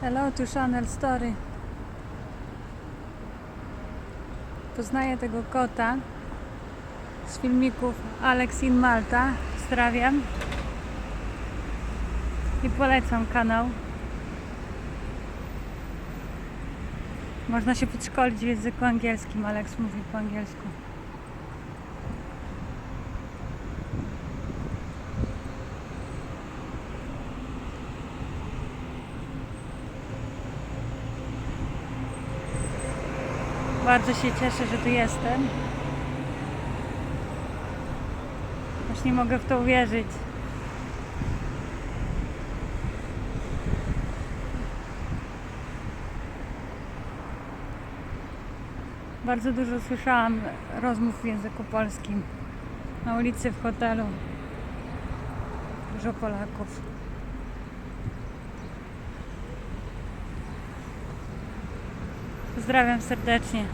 Hello to Channel Story. Poznaję tego kota z filmików Alex in Malta. Pozdrawiam. I polecam kanał. Można się podszkolić w języku angielskim. Alex mówi po angielsku. Bardzo się cieszę, że tu jestem. Aż nie mogę w to uwierzyć. Bardzo dużo słyszałam rozmów w języku polskim. Na ulicy, w hotelu. Dużo Polaków. Pozdrawiam serdecznie.